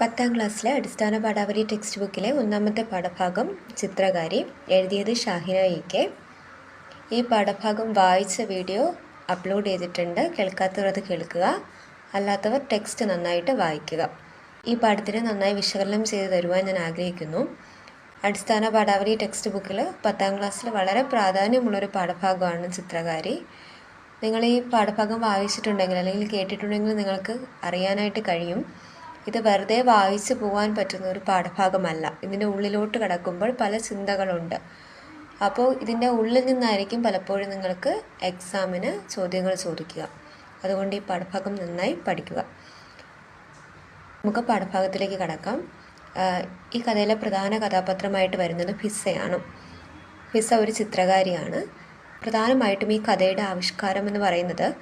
പത്താം ക്ലാസ്സിലെ അടിസ്ഥാന പാഠാവലി ടെക്സ്റ്റ് ബുക്കിലെ ഒന്നാമത്തെ പാഠഭാഗം ചിത്രകാരി എഴുതിയത് ഷാഹിന ഇ കെ ഈ പാഠഭാഗം വായിച്ച വീഡിയോ അപ്ലോഡ് ചെയ്തിട്ടുണ്ട്. കേൾക്കാത്തവർ അത് കേൾക്കുക. അല്ലാത്തവർ ടെക്സ്റ്റ് നന്നായിട്ട് വായിക്കുക. ഈ പാഠത്തിന് നന്നായി വിശകലനം ചെയ്ത് തരുവാൻ ഞാൻ ആഗ്രഹിക്കുന്നു. അടിസ്ഥാന പാഠാവലി ടെക്സ്റ്റ് ബുക്കിൽ പത്താം ക്ലാസ്സിൽ വളരെ പ്രാധാന്യമുള്ളൊരു പാഠഭാഗമാണ് ചിത്രകാരി. നിങ്ങൾ ഈ പാഠഭാഗം വായിച്ചിട്ടുണ്ടെങ്കിൽ അല്ലെങ്കിൽ കേട്ടിട്ടുണ്ടെങ്കിൽ നിങ്ങൾക്ക് അറിയാനായിട്ട് കഴിയും. ഇത് വെറുതെ വായിച്ചു പോകാൻ പറ്റുന്ന ഒരു പാഠഭാഗമല്ല. ഇതിന്റെ ഉള്ളിലോട്ട് കിടക്കുമ്പോൾ പല ചിന്തകളുണ്ട്. അപ്പോൾ ഇതിന്റെ ഉള്ളിൽ നിന്നായിരിക്കും പലപ്പോഴും നിങ്ങൾക്ക് എക്സാമിന് ചോദ്യങ്ങൾ ചോദിക്കുക. അതുകൊണ്ട് ഈ പാഠഭാഗം നന്നായി പഠിക്കുക. നമുക്ക് പാഠഭാഗത്തിലേക്ക് കടക്കാം. ഈ കഥയിലെ പ്രധാന കഥാപാത്രമായിട്ട് വരുന്നത് ഫിസയാണ്. ഫിസ ഒരു ചിത്രകാരിയാണ്. പ്രധാനമായിട്ടും ഈ കഥയുടെ ആവിഷ്കാരം എന്ന് പറയുന്നത്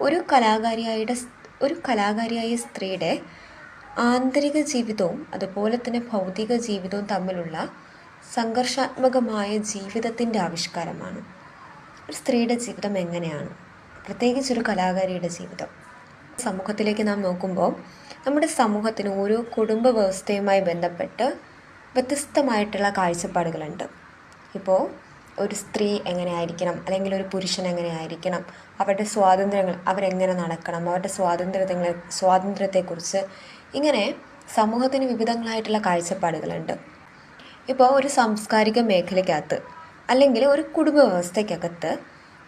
ഒരു കലാകാരിയായുടെ ഒരു കലാകാരിയായ സ്ത്രീയുടെ ആന്തരിക ജീവിതവും അതുപോലെ തന്നെ ഭൗതിക ജീവിതവും തമ്മിലുള്ള സംഘർഷാത്മകമായ ജീവിതത്തിന്റെ ആവിഷ്കാരമാണ്. ഒരു സ്ത്രീയുടെ ജീവിതം എങ്ങനെയാണ്? പ്രത്യേകിച്ച് ഒരു കലാകാരിയുടെ ജീവിതം. സമൂഹത്തിലേക്ക് നാം നോക്കുമ്പോൾ നമ്മുടെ സമൂഹത്തിന് ഓരോ കുടുംബ വ്യവസ്ഥയുമായി ബന്ധപ്പെട്ട് വ്യത്യസ്തമായിട്ടുള്ള കാഴ്ചപ്പാടുകളുണ്ട്. ഇപ്പോൾ ഒരു സ്ത്രീ എങ്ങനെയായിരിക്കണം? അല്ലെങ്കിൽ ഒരു പുരുഷൻ എങ്ങനെയായിരിക്കണം? അവരുടെ സ്വാതന്ത്ര്യങ്ങൾ അവരെങ്ങനെ നടക്കണം? അവരുടെ സ്വാതന്ത്ര്യങ്ങളെ സ്വാതന്ത്ര്യത്തെക്കുറിച്ച് ഇങ്ങനെ സമൂഹത്തിന് വിവിധങ്ങളായിട്ടുള്ള കാഴ്ചപ്പാടുകളുണ്ട്. ഇപ്പോൾ ഒരു സാംസ്കാരിക മേഖലയ്ക്കകത്ത് അല്ലെങ്കിൽ ഒരു കുടുംബ വ്യവസ്ഥയ്ക്കകത്ത്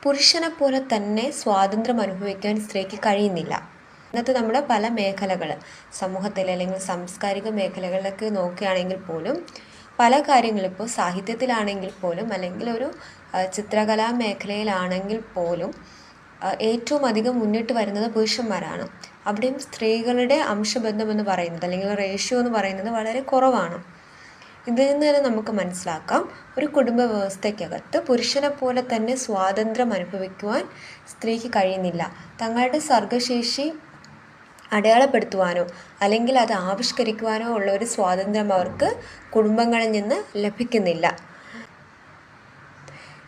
പുരുഷനെ പോലെ തന്നെ സ്വാതന്ത്ര്യം അനുഭവിക്കാൻ സ്ത്രീക്ക് കഴിയുന്നില്ല. ഇന്നത്തെ നമ്മുടെ പല മേഖലകൾ സമൂഹത്തിൽ അല്ലെങ്കിൽ സാംസ്കാരിക മേഖലകളിലൊക്കെ നോക്കുകയാണെങ്കിൽ പോലും പല കാര്യങ്ങളും ഇപ്പോൾ സാഹിത്യത്തിലാണെങ്കിൽ പോലും അല്ലെങ്കിൽ ഒരു ചിത്രകലാ മേഖലയിലാണെങ്കിൽ പോലും ഏറ്റവും അധികം മുന്നിട്ട് വരുന്നത് പുരുഷന്മാരാണ്. അവിടെയും സ്ത്രീകളുടെ അംശബന്ധം എന്ന് പറയുന്നത് അല്ലെങ്കിൽ റേഷ്യോ എന്ന് പറയുന്നത് വളരെ കുറവാണ്. ഇതിൽ നിന്ന് തന്നെ നമുക്ക് മനസ്സിലാക്കാം. ഒരു കുടുംബ വ്യവസ്ഥയ്ക്കകത്ത് പുരുഷനെ പോലെ തന്നെ സ്വാതന്ത്ര്യം അനുഭവിക്കുവാൻ സ്ത്രീക്ക് കഴിയുന്നില്ല. തങ്ങളുടെ സർഗശേഷി അടയാളപ്പെടുത്തുവാനോ അല്ലെങ്കിൽ അത് ആവിഷ്കരിക്കുവാനോ ഉള്ള ഒരു സ്വാതന്ത്ര്യം അവർക്ക് കുടുംബങ്ങളിൽ നിന്ന് ലഭിക്കുന്നില്ല.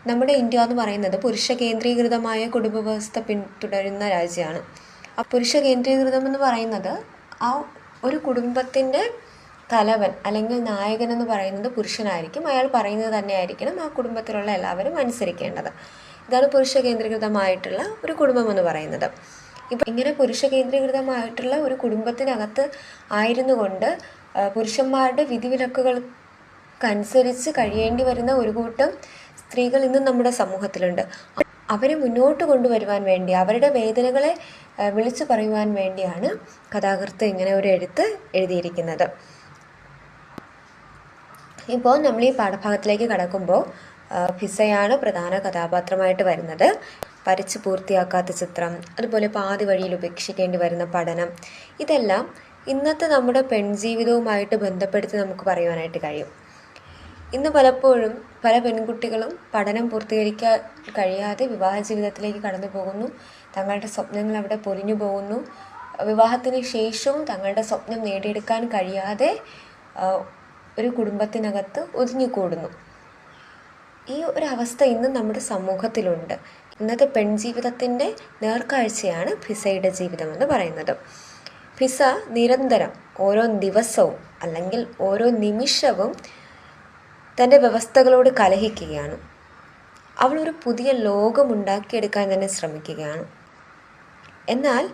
നമ്മുടെ ഇന്ത്യ എന്ന് പറയുന്നത് പുരുഷ കേന്ദ്രീകൃതമായ കുടുംബ വ്യവസ്ഥ പിന്തുടരുന്ന രാജ്യമാണ്. പുരുഷ കേന്ദ്രീകൃതം എന്ന് പറയുന്നത് ആ ഒരു കുടുംബത്തിന്റെ തലവൻ അല്ലെങ്കിൽ നായകൻ എന്ന് പറയുന്നത് പുരുഷനായിരിക്കും. അയാൾ പറയുന്നത് തന്നെ ആയിരിക്കണം ആ കുടുംബത്തിലുള്ള എല്ലാവരും അനുസരിക്കേണ്ടത്. ഇതാണ് പുരുഷ കേന്ദ്രീകൃതമായിട്ടുള്ള ഒരു കുടുംബം എന്ന് പറയുന്നത്. ഇപ്പം ഇങ്ങനെ പുരുഷ കേന്ദ്രീകൃതമായിട്ടുള്ള ഒരു കുടുംബത്തിനകത്ത് ആയിരുന്നു കൊണ്ട് പുരുഷന്മാരുടെ വിധിവിലക്കുകൾക്കനുസരിച്ച് കഴിയേണ്ടി വരുന്ന ഒരു കൂട്ടം സ്ത്രീകൾ ഇന്നും നമ്മുടെ സമൂഹത്തിലുണ്ട്. അവരെ മുന്നോട്ട് കൊണ്ടുവരുവാൻ വേണ്ടി അവരുടെ വേദനകളെ വിളിച്ചു പറയുവാൻ വേണ്ടിയാണ് കഥാകൃത്ത് ഇങ്ങനെ ഒരു എഴുത്ത് എഴുതിയിരിക്കുന്നത്. ഇപ്പോൾ നമ്മൾ ഈ പാഠഭാഗത്തിലേക്ക് കടക്കുമ്പോൾ ഫിസയാണ് പ്രധാന കഥാപാത്രമായിട്ട് വരുന്നത്. വരച്ച് പൂർത്തിയാക്കാത്ത ചിത്രം അതുപോലെ പാതി വഴിയിൽ ഉപേക്ഷിക്കേണ്ടി വരുന്ന പഠനം ഇതെല്ലാം ഇന്നത്തെ നമ്മുടെ പെൺജീവിതവുമായിട്ട് ബന്ധപ്പെടുത്തി നമുക്ക് പറയുവാനായിട്ട് കഴിയും. ഇന്ന് പലപ്പോഴും പല പെൺകുട്ടികളും പഠനം പൂർത്തീകരിക്കാൻ കഴിയാതെ വിവാഹ ജീവിതത്തിലേക്ക് കടന്നു പോകുന്നു. തങ്ങളുടെ സ്വപ്നങ്ങൾ അവിടെ പൊലിഞ്ഞു പോകുന്നു. വിവാഹത്തിന് ശേഷവും തങ്ങളുടെ സ്വപ്നം നേടിയെടുക്കാൻ കഴിയാതെ ഒരു കുടുംബത്തിനകത്ത് ഒതുങ്ങിക്കൂടുന്നു. ഈ ഒരു അവസ്ഥ ഇന്ന് നമ്മുടെ സമൂഹത്തിലുണ്ട്. ഇന്നത്തെ പെൺജീവിതത്തിന്റെ നേർക്കാഴ്ചയാണ് ഫിസയുടെ ജീവിതം എന്ന് പറയുന്നത്. ഫിസ നിരന്തരം ഓരോ ദിവസവും അല്ലെങ്കിൽ ഓരോ നിമിഷവും തന്റെ വ്യവസ്ഥകളോട് കലഹിക്കുകയാണ്. അവൾ ഒരു പുതിയ ലോകം ഉണ്ടാക്കിയെടുക്കാൻ തന്നെ ശ്രമിക്കുകയാണ്. എന്നാൽ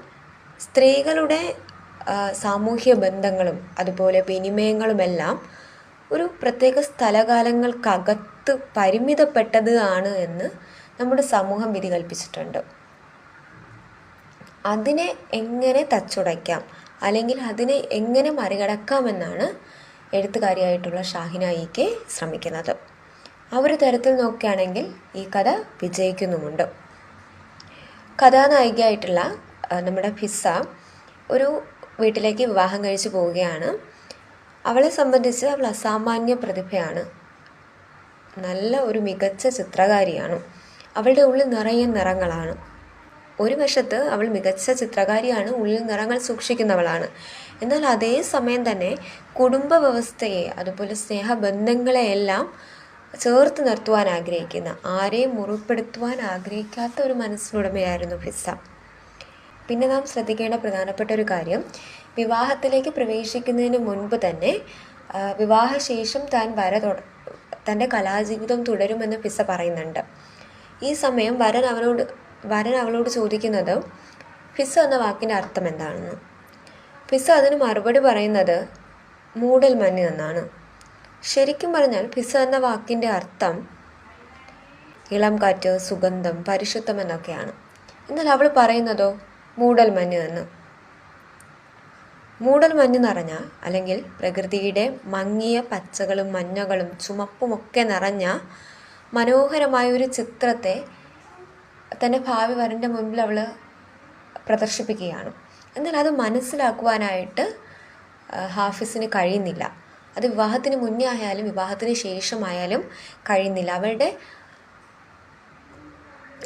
സ്ത്രീകളുടെ സാമൂഹ്യ ബന്ധങ്ങളും അതുപോലെ വിനിമയങ്ങളുമെല്ലാം ഒരു പ്രത്യേക സ്ഥലകാലങ്ങൾക്കകത്ത് പരിമിതപ്പെട്ടത് ആണ് എന്ന് നമ്മുടെ സമൂഹം വിധി കൽപ്പിച്ചിട്ടുണ്ട് അതിനെ എങ്ങനെ തച്ചുടയ്ക്കാം? അല്ലെങ്കിൽ അതിനെ എങ്ങനെ മറികടക്കാമെന്നാണ് എഴുത്തുകാരിയായിട്ടുള്ള ഷാഹിന ഇക്ക് ശ്രമിക്കുന്നത്. ആ ഒരു തരത്തിൽ നോക്കുകയാണെങ്കിൽ ഈ കഥ വിജയിക്കുന്നുമുണ്ട്. കഥാനായികയായിട്ടുള്ള നമ്മുടെ ഫിസ ഒരു വീട്ടിലേക്ക് വിവാഹം കഴിച്ചു പോവുകയാണ്. അവളെ സംബന്ധിച്ച് അവൾ അസാമാന്യ പ്രതിഭയാണ്. നല്ല ഒരു മികച്ച ചിത്രകാരിയാണ്. അവളുടെ ഉള്ളിൽ നിറയെ നിറങ്ങളാണ്. ഒരു വശത്ത് അവൾ മികച്ച ചിത്രകാരിയാണ് ഉള്ളിൽ നിറങ്ങൾ സൂക്ഷിക്കുന്നവളാണ്. എന്നാൽ അതേ സമയം തന്നെ കുടുംബ വ്യവസ്ഥയെ അതുപോലെ സ്നേഹബന്ധങ്ങളെയെല്ലാം ചേർത്ത് നിർത്തുവാൻ ആഗ്രഹിക്കുന്ന ആരെയും മുറിപ്പെടുത്തുവാൻ ആഗ്രഹിക്കാത്ത ഒരു മനസ്സിനുടമയായിരുന്നു ഫിസ. പിന്നെ നാം ശ്രദ്ധിക്കേണ്ട പ്രധാനപ്പെട്ട ഒരു കാര്യം വിവാഹത്തിലേക്ക് പ്രവേശിക്കുന്നതിന് മുൻപ് തന്നെ വിവാഹശേഷം താൻ വര തന്റെ കലാജീവിതം തുടരുമെന്ന് പിസ പറയുന്നുണ്ട്. ഈ സമയം വരൻ അവനോട് വരൻ അവളോട് ചോദിക്കുന്നത് ഫിസ എന്ന വാക്കിന്റെ അർത്ഥം എന്താണെന്ന്. ഫിസ അതിന് മറുപടി പറയുന്നത് മൂടൽ മഞ്ഞ് എന്നാണ്. ശരിക്കും പറഞ്ഞാൽ പിസ എന്ന വാക്കിന്റെ അർത്ഥം ഇളം കാറ്റ് സുഗന്ധം പരിശുദ്ധം എന്നൊക്കെയാണ്. എന്നാൽ അവൾ പറയുന്നതോ മൂടൽ മഞ്ഞ് എന്ന്? മൂടൽ മഞ്ഞ് നിറഞ്ഞ അല്ലെങ്കിൽ പ്രകൃതിയുടെ മങ്ങിയ പച്ചകളും മഞ്ഞകളും ചുമപ്പുമൊക്കെ നിറഞ്ഞ മനോഹരമായ ഒരു ചിത്രത്തെ തന്റെ ഭാവി വരന്റെ മുൻപിൽ അവൾ പ്രദർശിപ്പിക്കുകയാണ്. എന്നാൽ അത് മനസ്സിലാക്കുവാനായിട്ട് ഹാഫിസിന് കഴിയുന്നില്ല. അത് വിവാഹത്തിന് മുന്നേ ആയാലും വിവാഹത്തിന് ശേഷമായാലും കഴിയുന്നില്ല. അവരുടെ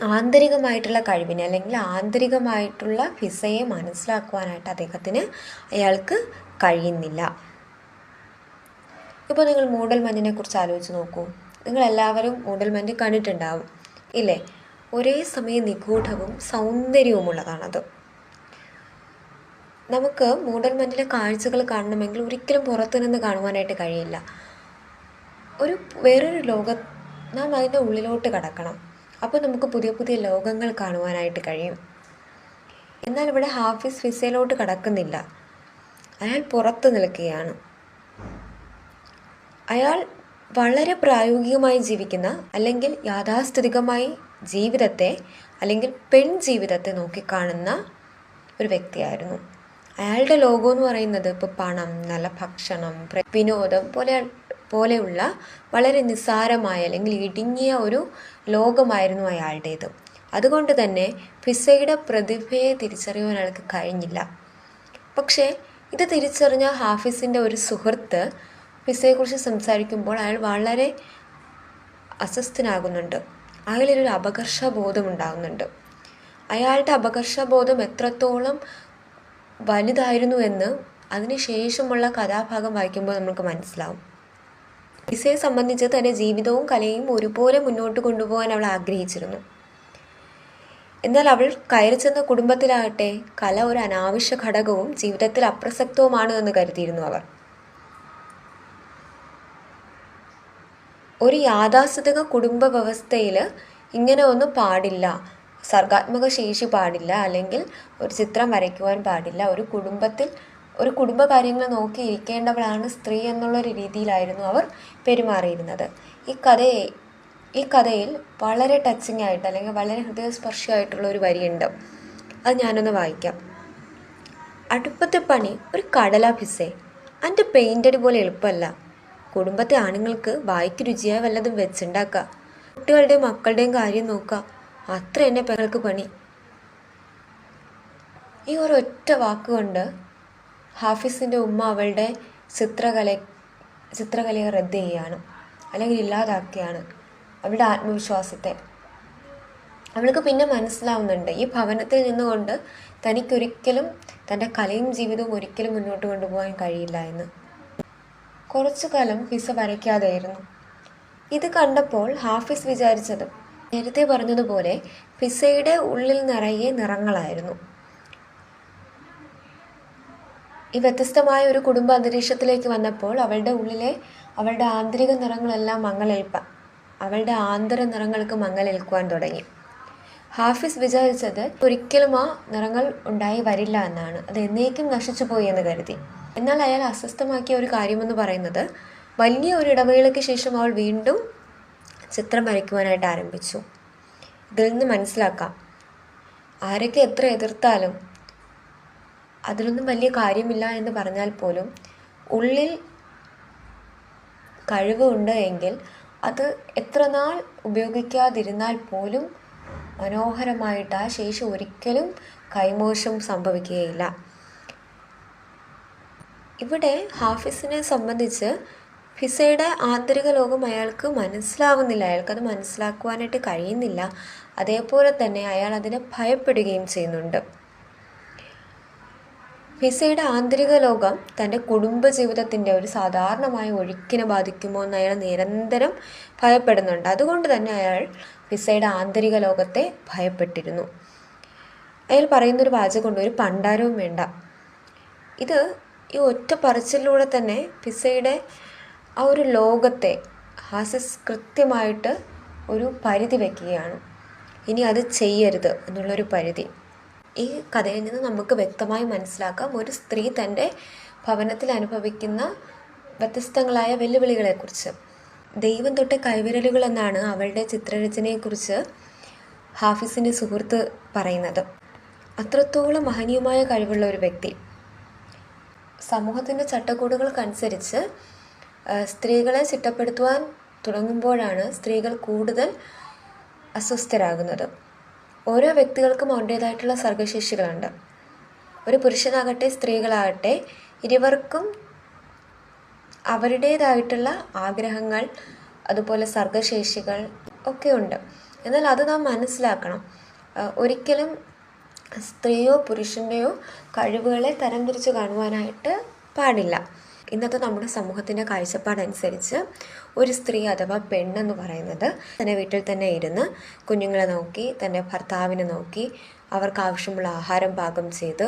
ആന്തരികമായിട്ടുള്ള കഴിവിനെ അല്ലെങ്കിൽ ആന്തരികമായിട്ടുള്ള ഫിസയെ മനസ്സിലാക്കുവാനായിട്ട് അദ്ദേഹത്തിന് അയാൾക്ക് കഴിയുന്നില്ല. ഇപ്പോൾ നിങ്ങൾ മൂടൽമഞ്ഞിനെ കുറിച്ച് ആലോചിച്ച് നോക്കൂ. നിങ്ങൾ എല്ലാവരും മൂടൽമഞ്ഞ് കണ്ടിട്ടുണ്ടാവും. ഇല്ലേ? ഒരേ സമയം നിഗൂഢവും സൗന്ദര്യവുമുള്ളതാണത്. നമുക്ക് മൂടൽമഞ്ഞിലെ കാഴ്ചകൾ കാണണമെങ്കിൽ ഒരിക്കലും പുറത്തു നിന്ന് കാണുവാനായിട്ട് കഴിയില്ല. ഒരു വേറൊരു ലോക നാം അതിന്റെ ഉള്ളിലോട്ട് കടക്കണം. അപ്പോൾ നമുക്ക് പുതിയ പുതിയ ലോകങ്ങൾ കാണുവാനായിട്ട് കഴിയും. എന്നാൽ ഇവിടെ ഹാഫിസ് ഫിസയിലോട്ട് കടക്കുന്നില്ല. അയാൾ പുറത്ത് നിൽക്കുകയാണ്. അയാൾ വളരെ പ്രായോഗികമായി ജീവിക്കുന്ന അല്ലെങ്കിൽ യാഥാസ്ഥിതികമായി ജീവിതത്തെ അല്ലെങ്കിൽ പെൺ ജീവിതത്തെ നോക്കിക്കാണുന്ന ഒരു വ്യക്തിയായിരുന്നു. അയാളുടെ ലോകം എന്ന് പറയുന്നത് ഇപ്പോൾ പണം നല്ല ഭക്ഷണം വിനോദം പോലെ പോലെയുള്ള വളരെ നിസ്സാരമായ അല്ലെങ്കിൽ ഇടുങ്ങിയ ഒരു ലോകമായിരുന്നു അയാളുടേത്. അതുകൊണ്ട് തന്നെ ഫിസയുടെ പ്രതിഭയെ തിരിച്ചറിയുവാൻ അയാൾക്ക് കഴിഞ്ഞില്ല. പക്ഷേ ഇത് തിരിച്ചറിഞ്ഞ ഹാഫിസിന്റെ ഒരു സുഹൃത്ത് ഫിസയെക്കുറിച്ച് സംസാരിക്കുമ്പോൾ അയാൾ വളരെ അസ്വസ്ഥനാകുന്നുണ്ട്. അയാളിലൊരു അപകർഷബോധം ഉണ്ടാകുന്നുണ്ട് അയാളുടെ അപകർഷബോധം എത്രത്തോളം വലുതായിരുന്നു എന്ന് അതിനുശേഷമുള്ള കഥാഭാഗം വായിക്കുമ്പോൾ നമുക്ക് മനസ്സിലാവും. ഇസയെ സംബന്ധിച്ച് തന്റെ ജീവിതവും കലയും ഒരുപോലെ മുന്നോട്ട് കൊണ്ടുപോകാൻ അവൾ ആഗ്രഹിച്ചിരുന്നു. എന്നാൽ അവൾ കയറി ചെന്ന കുടുംബത്തിലാകട്ടെ കല ഒരു അനാവശ്യ ഘടകവും ജീവിതത്തിൽ അപ്രസക്തവുമാണ് എന്ന് കരുതിയിരുന്നു അവർ. ഒരു യാഥാസ്ഥിതിക കുടുംബ വ്യവസ്ഥയിൽ ഇങ്ങനെ ഒന്നും പാടില്ല. സർഗാത്മക ശേഷി പാടില്ല അല്ലെങ്കിൽ ഒരു ചിത്രം വരയ്ക്കുവാൻ പാടില്ല. ഒരു കുടുംബത്തിൽ ഒരു കുടുംബ കാര്യങ്ങൾ നോക്കി ഇരിക്കേണ്ടവളാണ് സ്ത്രീ എന്നുള്ളൊരു രീതിയിലായിരുന്നു അവർ പെരുമാറിയിരുന്നത്. ഈ കഥയെ ഈ കഥയിൽ വളരെ ടച്ചിങ് ആയിട്ട് അല്ലെങ്കിൽ വളരെ ഹൃദയസ്പർശിയായിട്ടുള്ള ഒരു വരിയുണ്ട്. അത് ഞാനൊന്ന് വായിക്കാം. അടുപ്പത്തെ പണി ഒരു കടലാഭിസേ അതിന്റെ പെയിന്റടി പോലെ എളുപ്പമല്ല. കുടുംബത്തെ ആണുങ്ങൾക്ക് വായിക്ക് രുചിയായി വല്ലതും വെച്ചുണ്ടാക്കുക കുട്ടികളുടെയും മക്കളുടെയും കാര്യം നോക്കുക അത്ര എന്നെ പെങ്ങൾക്ക് പണി. ഈ ഒരു ഒറ്റ വാക്കുകൊണ്ട് ഹാഫിസിന്റെ ഉമ്മ അവളുടെ ചിത്രകല ചിത്രകലയെ റദ്ദ് ചെയ്യുകയാണ് അല്ലെങ്കിൽ ഇല്ലാതാക്കുകയാണ്. അവളുടെ ആത്മവിശ്വാസത്തെ. അവൾക്ക് പിന്നെ മനസ്സിലാവുന്നുണ്ട്. ഈ ഭവനത്തിൽ നിന്നുകൊണ്ട് തനിക്കൊരിക്കലും തന്റെ കലയും ജീവിതവും ഒരിക്കലും മുന്നോട്ട് കൊണ്ടുപോകാൻ കഴിയില്ല എന്ന്. കുറച്ചു കാലം ഫിസ വരയ്ക്കാതെയായിരുന്നു. ഇത് കണ്ടപ്പോൾ ഹാഫിസ് വിചാരിച്ചത് നേരത്തെ പറഞ്ഞതുപോലെ പിസയുടെ ഉള്ളിൽ നിറയെ നിറങ്ങളായിരുന്നു. ഈ വ്യത്യസ്തമായ ഒരു കുടുംബ അന്തരീക്ഷത്തിലേക്ക് വന്നപ്പോൾ അവളുടെ ഉള്ളിലെ അവളുടെ ആന്തരിക നിറങ്ങളെല്ലാം മങ്ങലേൽപ്പ അവളുടെ ആന്തര നിറങ്ങൾക്ക് മങ്ങലേൽക്കുവാൻ തുടങ്ങി. ഹാഫിസ് വിചാരിച്ചത് ഒരിക്കലും ആ നിറങ്ങൾ ഉണ്ടായി വരില്ല എന്നാണ്. അത് എന്നേക്കും നശിച്ചു പോയി എന്ന് കരുതി. എന്നാൽ അയാൾ അസ്വസ്ഥമാക്കിയ ഒരു കാര്യമെന്ന് പറയുന്നത് വലിയ ഒരു ഇടവേളയ്ക്ക് ശേഷം അവൾ വീണ്ടും ചിത്രം വരയ്ക്കുവാനായിട്ട് ആരംഭിച്ചു. ഇതിൽ നിന്ന് മനസ്സിലാക്കാം. ആരൊക്കെ എത്ര എതിർത്താലും അതിലൊന്നും വലിയ കാര്യമില്ല എന്ന് പറഞ്ഞാൽ പോലും ഉള്ളിൽ കഴിവുണ്ട് എങ്കിൽ അത് എത്ര നാൾ ഉപയോഗിക്കാതിരുന്നാൽ പോലും മനോഹരമായിട്ട് ആ ശേഷി ഒരിക്കലും കൈമോശം സംഭവിക്കുകയില്ല. ഇവിടെ ഹാഫിസിനെ സംബന്ധിച്ച് ഫിസയുടെ ആന്തരിക ലോകം അയാൾക്ക് മനസ്സിലാവുന്നില്ല. അയാൾക്കത് മനസ്സിലാക്കുവാനായിട്ട് കഴിയുന്നില്ല. അതേപോലെ തന്നെ അയാൾ അതിനെ ഭയപ്പെടുകയും ചെയ്യുന്നുണ്ട്. ഫിസയുടെ ആന്തരിക ലോകം തന്റെ കുടുംബജീവിതത്തിന്റെ ഒരു സാധാരണമായ ഒഴുക്കിനെ ബാധിക്കുമോ എന്ന് അയാൾ നിരന്തരം ഭയപ്പെടുന്നുണ്ട്. അതുകൊണ്ട് തന്നെ അയാൾ ഫിസയുടെ ആന്തരിക ലോകത്തെ ഭയപ്പെട്ടിരുന്നു. അയാൾ പറയുന്നൊരു വാചകമുണ്ട് ഒരു പണ്ടാരവും വേണ്ട. ഇത് ഈ ഒറ്റ പറച്ചിലൂടെ തന്നെ പിസയുടെ ആ ഒരു ലോകത്തെ ഹാസസ് കൃത്യമായിട്ട് ഒരു പരിധി വയ്ക്കുകയാണ് ഇനി അത് ചെയ്യരുത് എന്നുള്ളൊരു പരിധി. ഈ കഥയിൽ നിന്ന് നമുക്ക് വ്യക്തമായി മനസ്സിലാക്കാം. ഒരു സ്ത്രീ തന്റെ ഭവനത്തിൽ അനുഭവിക്കുന്ന വ്യത്യസ്തങ്ങളായ വെല്ലുവിളികളെക്കുറിച്ച്. ദൈവം തൊട്ട് കൈവിരലുകൾ എന്നാണ് അവളുടെ ചിത്രരചനയെക്കുറിച്ച് ഹാഫിസിന്റെ സുഹൃത്ത് പറയുന്നത്. അത്രത്തോളം മഹനീയമായ കഴിവുള്ള ഒരു വ്യക്തി. സമൂഹത്തിന്റെ ചട്ടക്കൂടുകൾക്കനുസരിച്ച് സ്ത്രീകളെ ചിട്ടപ്പെടുത്തുവാൻ തുടങ്ങുമ്പോഴാണ് സ്ത്രീകൾ കൂടുതൽ അസ്വസ്ഥരാകുന്നത്. ഓരോ വ്യക്തികൾക്കും അവരുടേതായിട്ടുള്ള സർഗശേഷികളുണ്ട്. ഒരു പുരുഷനാകട്ടെ സ്ത്രീകളാകട്ടെ ഇരുവർക്കും അവരുടേതായിട്ടുള്ള ആഗ്രഹങ്ങൾ അതുപോലെ സർഗശേഷികൾ ഒക്കെ ഉണ്ട്. എന്നാൽ അത് നാം മനസ്സിലാക്കണം. ഒരിക്കലും സ്ത്രീയോ പുരുഷന്റെയോ കഴിവുകളെ തരംതിരിച്ച് കാണുവാനായിട്ട് പാടില്ല. ഇന്നത്തെ നമ്മുടെ സമൂഹത്തിന്റെ കാഴ്ചപ്പാടനുസരിച്ച് ഒരു സ്ത്രീ അഥവാ പെണ്ണെന്ന് പറയുന്നത് തന്നെ വീട്ടിൽ തന്നെ ഇരുന്ന് കുഞ്ഞുങ്ങളെ നോക്കി തന്റെ ഭർത്താവിനെ നോക്കി അവർക്ക് ആവശ്യമുള്ള ആഹാരം പാകം ചെയ്ത്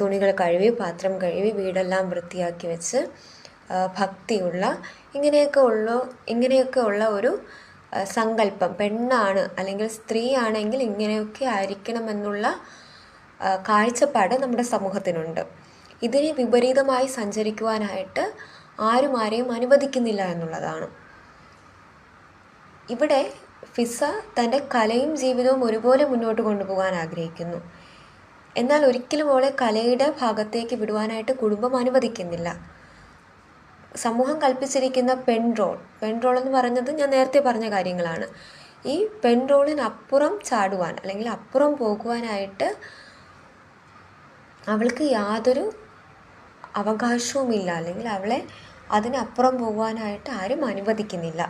തുണികൾ കഴുകി പാത്രം കഴുകി വീടെല്ലാം വൃത്തിയാക്കി വെച്ച് ഭക്തിയുള്ള ഇങ്ങനെയൊക്കെ ഉള്ള ഇങ്ങനെയൊക്കെ ഉള്ള ഒരു സങ്കല്പം. പെണ്ണാണ് അല്ലെങ്കിൽ സ്ത്രീ ആണെങ്കിൽ ഇങ്ങനെയൊക്കെ ആയിരിക്കണമെന്നുള്ള കാഴ്ചപ്പാട് നമ്മുടെ സമൂഹത്തിനുണ്ട്. ഇതിന് വിപരീതമായി സഞ്ചരിക്കുവാനായിട്ട് ആരും ആരെയും അനുവദിക്കുന്നില്ല എന്നുള്ളതാണ്. ഇവിടെ ഫിസ തന്റെ കലയും ജീവിതവും ഒരുപോലെ മുന്നോട്ട് കൊണ്ടുപോകാൻ ആഗ്രഹിക്കുന്നു. എന്നാൽ ഒരിക്കലും അവളെ കലയുടെ ഭാഗത്തേക്ക് വിടുവാനായിട്ട് കുടുംബം അനുവദിക്കുന്നില്ല. സമൂഹം കൽപ്പിച്ചിരിക്കുന്ന പെൺ റോൾ പെൺ റോൾ എന്ന് പറഞ്ഞത് ഞാൻ നേരത്തെ പറഞ്ഞ കാര്യങ്ങളാണ്. ഈ പെൺ റോളിനപ്പുറം ചാടുവാൻ അല്ലെങ്കിൽ അപ്പുറം പോകുവാനായിട്ട് അവൾക്ക് യാതൊരു അവകാശവുമില്ല. അല്ലെങ്കിൽ അവളെ അതിനപ്പുറം പോകാനായിട്ട് ആരും അനുവദിക്കുന്നില്ല.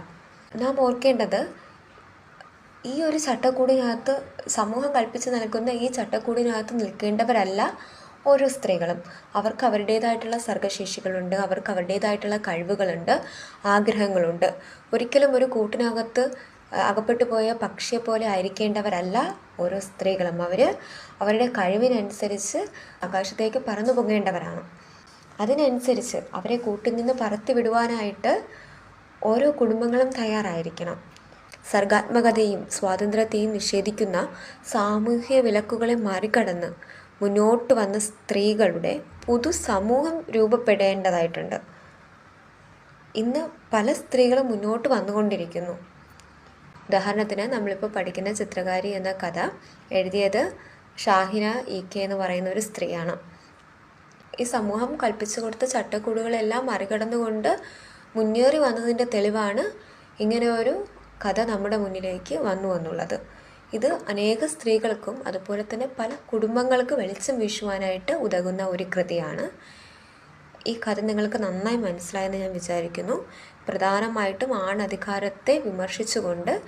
നാം ഓർക്കേണ്ടത് ഈ ഒരു ചട്ടക്കൂടിനകത്ത് സമൂഹം കൽപ്പിച്ച് നൽകുന്ന ഈ ചട്ടക്കൂടിനകത്ത് നിൽക്കേണ്ടവരല്ല ഓരോ സ്ത്രീകളും. അവർക്ക് അവരുടേതായിട്ടുള്ള സർഗശേഷികളുണ്ട് അവർക്ക് അവരുടേതായിട്ടുള്ള കഴിവുകളുണ്ട് ആഗ്രഹങ്ങളുണ്ട്. ഒരിക്കലും ഒരു കൂട്ടിനകത്ത് അകപ്പെട്ടു പോയ പക്ഷിയെ പോലെ ആയിരിക്കേണ്ടവരല്ല ഓരോ സ്ത്രീകളും. അവർ അവരുടെ കഴിവിനനുസരിച്ച് ആകാശത്തേക്ക് പറന്നു പൊങ്ങേണ്ടവരാണ് അതിനനുസരിച്ച് അവരെ കൂട്ടിൽ നിന്ന് പറത്തി വിടുവാനായിട്ട് ഓരോ കുടുംബങ്ങളും തയ്യാറായിരിക്കണം. സർഗാത്മകതയും സ്വാതന്ത്ര്യത്തെയും നിഷേധിക്കുന്ന സാമൂഹ്യ വിലക്കുകളെ മറികടന്ന് മുന്നോട്ട് വന്ന സ്ത്രീകളുടെ പുതു സമൂഹം രൂപപ്പെടേണ്ടതായിട്ടുണ്ട്. ഇന്ന് പല സ്ത്രീകളും മുന്നോട്ട് വന്നുകൊണ്ടിരിക്കുന്നു. ഉദാഹരണത്തിന് നമ്മളിപ്പോൾ പഠിക്കുന്ന ചിത്രകാരി എന്ന കഥ എഴുതിയത് ഷാഹിന ഇ കെ എന്ന് പറയുന്ന ഒരു സ്ത്രീയാണ്. ഈ സമൂഹം കൽപ്പിച്ചു കൊടുത്ത ചട്ടക്കൂടുകളെല്ലാം മറികടന്നുകൊണ്ട് മുന്നേറി വന്നതിന്റെ തെളിവാണ് ഇങ്ങനെ ഒരു കഥ നമ്മുടെ മുന്നിലേക്ക് വന്നു എന്നുള്ളത്. ഇത് അനേക സ്ത്രീകൾക്കും അതുപോലെ തന്നെ പല കുടുംബങ്ങൾക്ക് വെളിച്ചം വീശുവാനായിട്ട് ഉതകുന്ന ഒരു കൃതിയാണ്. ഈ കഥ നിങ്ങൾക്ക് നന്നായി മനസ്സിലായെന്ന് ഞാൻ വിചാരിക്കുന്നു. പ്രധാനമായിട്ടും ആണധികാരത്തെ വിമർശിച്ചുകൊണ്ട്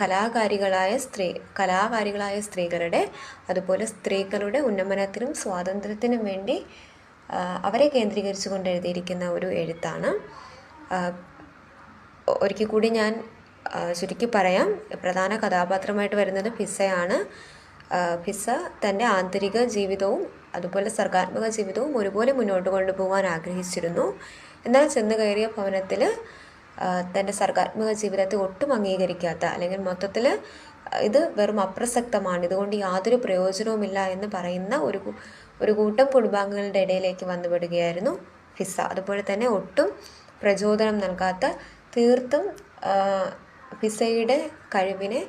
കലാകാരികളായ സ്ത്രീ കലാകാരികളായ സ്ത്രീകളുടെ അതുപോലെ സ്ത്രീകളുടെ ഉന്നമനത്തിനും സ്വാതന്ത്ര്യത്തിനും വേണ്ടി അവരെ കേന്ദ്രീകരിച്ചു കൊണ്ട് എഴുതിയിരിക്കുന്ന ഒരു എഴുത്താണ്. ഒരിക്കൽ കൂടി ഞാൻ ചുരുക്കി പറയാം. പ്രധാന കഥാപാത്രമായിട്ട് വരുന്നത് ഫിസയാണ് ഫിസ തന്റെ ആന്തരിക ജീവിതവും അതുപോലെ സർഗാത്മക ജീവിതവും ഒരുപോലെ മുന്നോട്ട് കൊണ്ടുപോകാൻ ആഗ്രഹിച്ചിരുന്നു. എന്നാൽ ചെന്ന് കയറിയ ഭവനത്തിൽ തന്റെ സർഗാത്മക ജീവിതത്തെ ഒട്ടും അംഗീകരിക്കാത്ത അല്ലെങ്കിൽ മൊത്തത്തിൽ ഇത് വെറും അപ്രസക്തമാണ്. ഇതുകൊണ്ട് യാതൊരു പ്രയോജനവുമില്ല എന്ന് പറയുന്ന ഒരു ഒരു കൂട്ടം കുടുംബാംഗങ്ങളുടെ ഇടയിലേക്ക് വന്നുപെടുകയായിരുന്നു ഫിസ. അതുപോലെ തന്നെ ഒട്ടും പ്രചോദനം നൽകാത്ത തീർത്തും ഫിസയുടെ കഴിവിനെ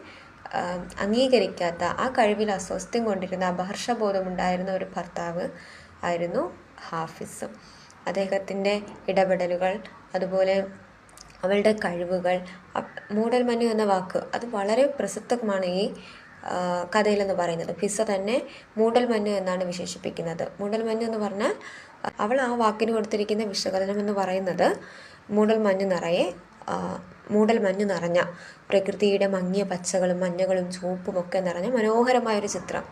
അംഗീകരിക്കാത്ത ആ കഴിവിൽ അസ്വസ്ഥ്യം കൊണ്ടിരുന്ന അപഹർഷബോധമുണ്ടായിരുന്ന ഒരു ഭർത്താവ് ആയിരുന്നു ഹാഫിസ്. അദ്ദേഹത്തിന്റെ ഇടപെടലുകൾ അതുപോലെ അവളുടെ കഴിവുകൾ മൂടൽമഞ്ഞു എന്ന വാക്ക് അത് വളരെ പ്രസക്തമാണ് ഈ കഥയിലെന്ന് പറയുന്നത്. ഫിസ തന്നെ മൂടൽമഞ്ഞു എന്നാണ് വിശേഷിപ്പിക്കുന്നത്. മൂടൽമഞ്ഞു എന്ന് പറഞ്ഞാൽ അവൾ ആ വാക്കിന് കൊടുത്തിരിക്കുന്ന വിശകലനം എന്ന് പറയുന്നത് മൂടൽമഞ്ഞു നിറയെ മൂടൽ മഞ്ഞു നിറഞ്ഞ പ്രകൃതിയുടെ മങ്ങിയ പച്ചകളും മഞ്ഞകളും ചുവപ്പും ഒക്കെ നിറഞ്ഞ മനോഹരമായൊരു ചിത്രം.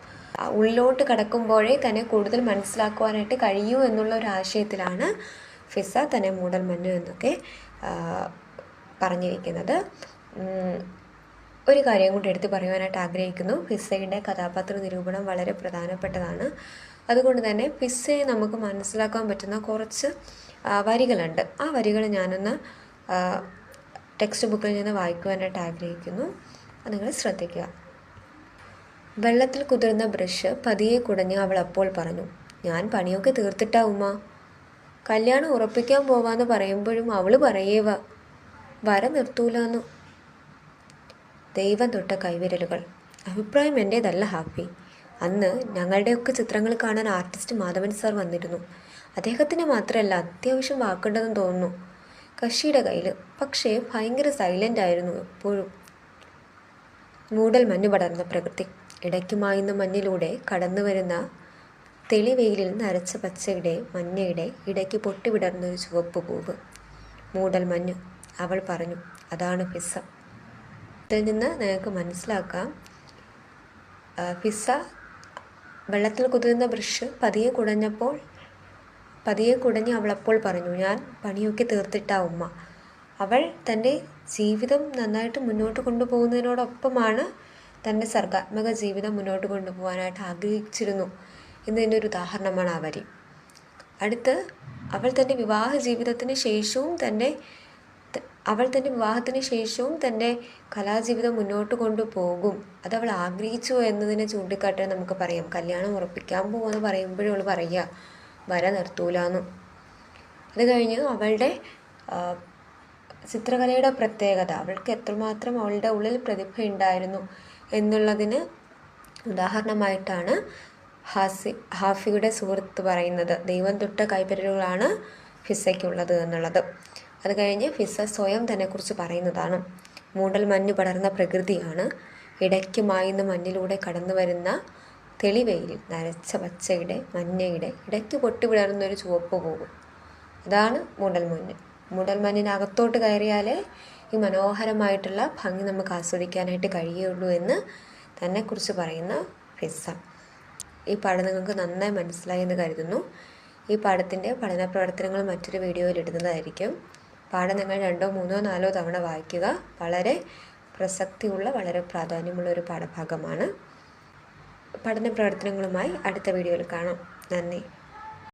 ഉള്ളിലോട്ട് കടക്കുമ്പോഴേ തന്നെ കൂടുതൽ മനസ്സിലാക്കുവാനായിട്ട് കഴിയൂ എന്നുള്ള ഒരു ആശയത്തിലാണ് ഫിസ തന്നെ മൂടൽമഞ്ഞു എന്നൊക്കെ പറഞ്ഞിരിക്കുന്നത്. ഒരു കാര്യം കൂടി എടുത്തു പറയുവാനായിട്ട് ആഗ്രഹിക്കുന്നു. ഫിസയുടെ കഥാപാത്ര നിരൂപണം വളരെ പ്രധാനപ്പെട്ടതാണ്. അതുകൊണ്ട് തന്നെ ഫിസയെ നമുക്ക് മനസ്സിലാക്കാൻ പറ്റുന്ന കുറച്ച് വരികളുണ്ട്. ആ വരികൾ ഞാനൊന്ന് ടെക്സ്റ്റ് ബുക്കിൽ നിന്ന് വായിക്കുവാനായിട്ട് ആഗ്രഹിക്കുന്നു. അത് നിങ്ങൾ ശ്രദ്ധിക്കുക. വെള്ളത്തിൽ കുതിർന്ന ബ്രഷ് പതിയെ കുടഞ്ഞ് അവൾ അപ്പോൾ പറഞ്ഞു ഞാൻ പണിയൊക്കെ തീർത്തിട്ടാ ഉമ്മ. കല്യാണം ഉറപ്പിക്കാൻ പോവാന്ന് പറയുമ്പോഴും അവൾ പറയേവ വര നിർത്തൂലെന്നു. ദൈവം തൊട്ട കൈവിരലുകൾ. അഭിപ്രായം എന്റേതല്ല ഹാപ്പി. അന്ന് ഞങ്ങളുടെയൊക്കെ ചിത്രങ്ങൾ കാണാൻ ആർട്ടിസ്റ്റ് മാധവൻ സാർ വന്നിരുന്നു. അദ്ദേഹത്തിന് മാത്രമല്ല അത്യാവശ്യം വാക്കുണ്ടെന്ന് തോന്നുന്നു. കഷിയുടെ കയ്യിൽ പക്ഷേ ഭയങ്കര സൈലന്റ് ആയിരുന്നു എപ്പോഴും. മൂടൽ മഞ്ഞു പടർന്ന പ്രകൃതി. ഇടയ്ക്ക് മായുന്ന മഞ്ഞിലൂടെ കടന്നു വരുന്ന തെളിവെയിലിൽ നരച്ച പച്ചയുടെ മഞ്ഞയുടെ ഇടയ്ക്ക് പൊട്ടിവിടർന്നൊരു ചുവപ്പ് പൂവ്. മൂടൽ മഞ്ഞ്. അവൾ പറഞ്ഞു അതാണ് പിസ്സ. ഇതിൽ നിന്ന് നിങ്ങൾക്ക് മനസ്സിലാക്കാം. പിസ്സ വെള്ളത്തിൽ കുതിരുന്ന ബ്രഷ് പതിയെ കുടഞ്ഞപ്പോൾ പതിയെ കുടഞ്ഞ് അവൾ അപ്പോൾ പറഞ്ഞു ഞാൻ പണിയൊക്കെ തീർത്തിട്ടാ ഉമ്മ. അവൾ തന്റെ ജീവിതം നന്നായിട്ട് മുന്നോട്ട് കൊണ്ടുപോകുന്നതിനോടൊപ്പമാണ് തന്റെ സർഗാത്മക ജീവിതം മുന്നോട്ട് കൊണ്ടുപോകാനായിട്ട് ആഗ്രഹിച്ചിരുന്നു. എന്നതിന്റെ ഒരു ഉദാഹരണമാണ് ആ വരി. അടുത്ത് അവൾ തന്റെ വിവാഹ ജീവിതത്തിന് ശേഷവും തന്റെ അവൾ തന്റെ വിവാഹത്തിന് ശേഷവും തന്റെ കലാജീവിതം മുന്നോട്ട് കൊണ്ടുപോകും. അത് അവൾ ആഗ്രഹിച്ചു എന്നതിനെ ചൂണ്ടിക്കാട്ടാൻ നമുക്ക് പറയാം. കല്യാണം ഉറപ്പിക്കാൻ പോകുമെന്ന് പറയുമ്പോഴും അവൾ പറയുക വര നിർത്തൂലാന്ന്. അത് കഴിഞ്ഞ് അവളുടെ ചിത്രകലയുടെ പ്രത്യേകത അവൾക്ക് എത്രമാത്രം അവളുടെ ഉള്ളിൽ പ്രതിഭ ഉണ്ടായിരുന്നു എന്നുള്ളതിന് ഉദാഹരണമായിട്ടാണ് ഹാസി ഹാഫിയുടെ സുഹൃത്ത് പറയുന്നത് ദൈവം തൊട്ട കൈപ്പരലുകളാണ് ഫിസയ്ക്കുള്ളത് എന്നുള്ളത്. അത് കഴിഞ്ഞ് ഫിസ സ്വയം തന്നെക്കുറിച്ച് പറയുന്നതാണ്. മൂടൽ മഞ്ഞ് പടർന്ന പ്രകൃതിയാണ്. ഇടയ്ക്ക് മായുന്ന മഞ്ഞിലൂടെ കടന്നു വരുന്ന തെളിവെയിൽ നരച്ച പച്ചയുടെ മഞ്ഞയുടെ ഇടയ്ക്ക് പൊട്ടിവിടർന്ന ഒരു ചുവപ്പ് പോകും. അതാണ് മൂടൽ മഞ്ഞ്. മൂടൽ മഞ്ഞിനകത്തോട്ട് കയറിയാലേ ഈ മനോഹരമായിട്ടുള്ള ഭംഗി നമുക്ക് ആസ്വദിക്കാനായിട്ട് കഴിയുള്ളൂ എന്ന് തന്നെക്കുറിച്ച് പറയുന്ന ഫിസ്സ ഈ പാഠം നിങ്ങൾക്ക് നന്നായി മനസ്സിലായി എന്ന് കരുതുന്നു. ഈ പാഠത്തിന്റെ പഠന പ്രവർത്തനങ്ങൾ മറ്റൊരു വീഡിയോയിൽ ഇടുന്നതായിരിക്കും. പാഠം നിങ്ങൾ രണ്ടോ മൂന്നോ നാലോ തവണ വായിക്കുക. വളരെ പ്രസക്തിയുള്ള വളരെ പ്രാധാന്യമുള്ള ഒരു പാഠഭാഗമാണ്. പഠന പ്രവർത്തനങ്ങളുമായി അടുത്ത വീഡിയോയിൽ കാണാം. നന്ദി.